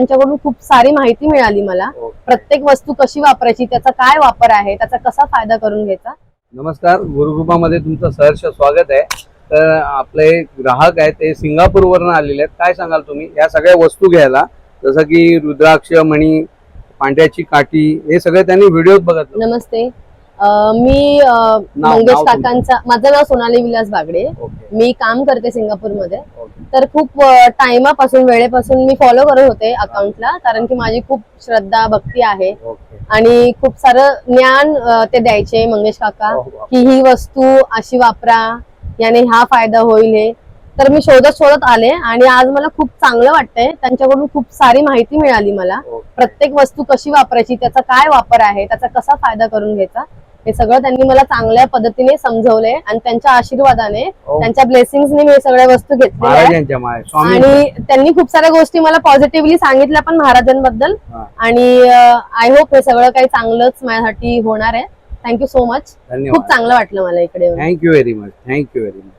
त्यांच्याकडून खूप सारी माहिती मिळाली मला. ओके. प्रत्येक वस्तू कशी वापरायची त्याचा काय वापर आहे त्याचा कसा फायदा करून घ्यायचा? नमस्कार गुरुकृपामध्ये तुमचं सहर्ष स्वागत आहे. तर आपले ग्राहक आहेत ते सिंगापूरवरून आलेले आहेत. काय सांगाल तुम्ही? या सगळ्या वस्तू घ्यायला जसं की रुद्राक्ष मणी पांढऱ्याची काठी हे सगळे त्यांनी व्हिडिओत बघितलं. नमस्ते. मी मंगेश. काकांचा माझं नाव सोनाली विलास बागडे. मी काम करते सिंगापूरमध्ये. तर खूप टाइमापासून वेळेपासून मी फॉलो करत होते अकाउंटला कारण की माझी खूप श्रद्धा भक्ती आहे. आणि खूप सारं ज्ञान ते द्यायचे मंगेश काका. हो, हो. की ही वस्तू अशी वापरा याने हा फायदा होईल हे. तर मी शोधत शोधत आले आणि आज मला खूप चांगलं वाटतंय. त्यांच्याकडून खूप सारी माहिती मिळाली मला. प्रत्येक वस्तू कशी वापरायची त्याचा काय वापर आहे त्याचा कसा फायदा करून घ्यायचा. हे सगळं त्यांनी मला चांगल्या पद्धतीने समजवलंय आणि त्यांच्या आशीर्वादाने. त्यांच्या ब्लेसिंगने मी हे सगळ्या वस्तू स्वामी. आणि त्यांनी खूप साऱ्या गोष्टी मला पॉझिटिव्हली सांगितल्या पण महाराजांबद्दल. आणि आय होप हे सगळं काही चांगलंच माझ्यासाठी होणार आहे. थँक्यू सो मच खूप चांगलं वाटलं मला इकडे thank you very much thank you very much